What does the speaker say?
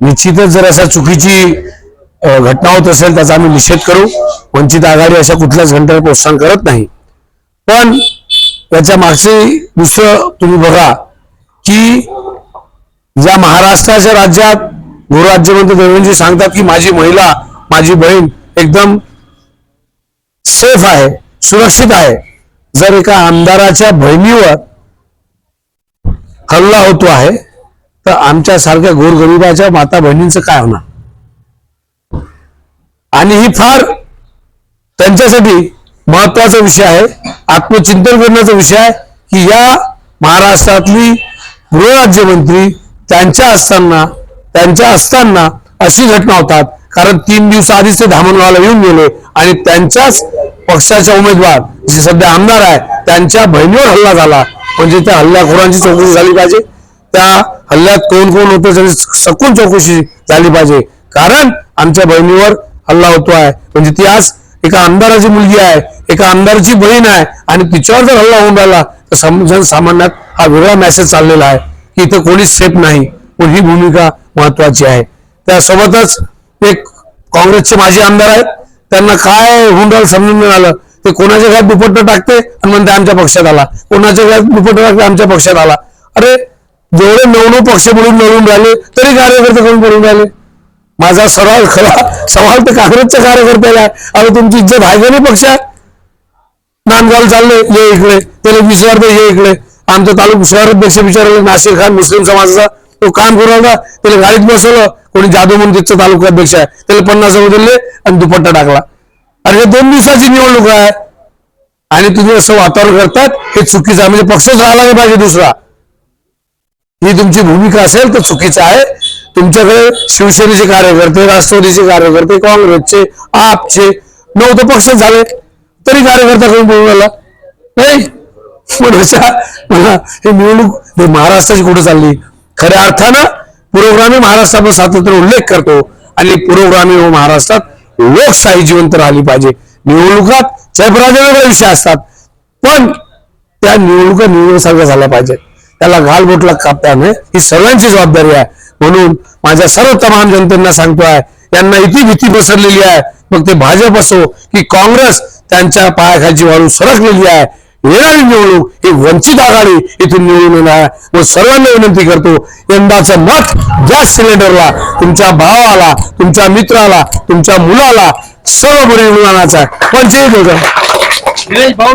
निश्चितच जर अशा चुकीची घटना होत असेल त्याचा आम्ही निषेध करू. वंचित आघाडी अशा कुठल्याच घटनेला प्रोत्साहन करत नाही. पण याच्या मागचे दुसरं तुम्ही बघा की ज्या महाराष्ट्राच्या राज्यात गृहराज्यमंत्री देवेंद्रजी सांगतात की माझी महिला माझी बहीण एकदम सेफ आहे सुरक्षित आहे. जर एका आमदाराच्या बहिणीवर हल्ला होतो आहे तर आमच्या सारख्या गोरगरिबाच्या माता बहिणींचं काय होणार? आणि ही फार त्यांच्यासाठी महत्त्वाचा विषय आहे आत्मचिंतन करण्याचा विषय आहे की या महाराष्ट्रातली गृहराज्यमंत्री त्यांच्या असताना त्यांच्या असताना अशी घटना होतात. कारण तीन दिवस आधीच ते धामणगावला येऊन गेले आणि त्यांच्याच पक्षाच्या उमेदवार जे सध्या आमदार आहे त्यांच्या बहिणीवर हल्ला झाला. म्हणजे त्या हल्लाखोरांची चौकशी झाली पाहिजे. त्या हल्ल्यात कोण कोण होतं त्याची सकून चौकशी झाली पाहिजे. कारण आमच्या बहिणीवर हल्ला होतो आहे. म्हणजे ती आज एका आमदाराची मुलगी आहे एका आमदाराची बहीण आहे आणि तिच्यावर जर हल्ला होऊन राहिला तर जनसामान्यात हा वेगळा मेसेज चाललेला आहे की इथं कोणीच सेफ नाही. पण ही भूमिका महत्वाची आहे. त्यासोबतच एक काँग्रेसचे माजी आमदार आहेत. त्यांना काय होऊन राहिलं समजून नाही आलं. ते कोणाच्या घरात दुपट्टा टाकते आणि म्हणते आमच्या पक्षात आला. कोणाच्या घरात दुपट्टा टाकते आमच्या पक्षात आला. अरे जेवढे नऊ नऊ पक्ष मिळून मिळून राहिले तरी कार्यकर्ते करून पडून राहिले? माझा सवाल खरा सवाल तर काँग्रेसच्या कार्यकर्त्याला आहे. अरे तुमची इज्जत आहे का नाही पक्षात नांदगाव चालले ये इकडे. त्याला विचारतो ये इकडे. आमचा तालुका शहराध्यक्ष विचारले नाशिक खान मुस्लिम समाजाचा तो काम करू लागला त्याला गाडीत बसवलं. कोणी जादू म्हणून तालुका अपेक्षा आहे. त्याला पन्नास रुपये दिले आणि दुपट्टा टाकला. अरे हे दोन दिवसाची निवडणूक आहे. आणि तुम्ही असं वातावरण करतात हे चुकीचं आहे. म्हणजे पक्षच राहिला नाही पाहिजे दुसरा. ही तुमची भूमिका असेल तर चुकीचं आहे. तुमच्याकडे शिवसेनेचे कार्यकर्ते राष्ट्रवादीचे कार्यकर्ते काँग्रेसचे आपचे नऊ तर पक्ष झाले. तरी कार्यकर्ता करून बोलून आला नाही. पण हे निवडणूक महाराष्ट्राची कुठे चालली? खऱ्या अर्थानं पुरोग्रामी महाराष्ट्राचा सातत्य उल्लेख करतो आणि पुरोग्रामी व महाराष्ट्रात लोकशाही जिवंत राहिली पाहिजे. निवडणुकात जयपराजय विषय असतात. पण त्या निवडणुका निवडणुकीसारख्या झाल्या पाहिजेत. त्याला घालबोटला कापता नये ही सर्वांची जबाबदारी आहे. म्हणून माझ्या सर्व तमाम जनतेना सांगतोय यांना इतकी भीती पसरलेली आहे. मग ते भाजप असो की काँग्रेस त्यांच्या पायाखालची वाळू सरकलेली आहे. येणारी निवडणूक ही वंचित आघाडी इथून निवडून येणार आहे. व सर्वांना विनंती करतो यंदाचं मत गॅस सिलेंडरला तुमच्या भावाला तुमच्या मित्राला तुमच्या मुलाला सर्व बरी निवडून आणायचं आहे पण होतं भाऊ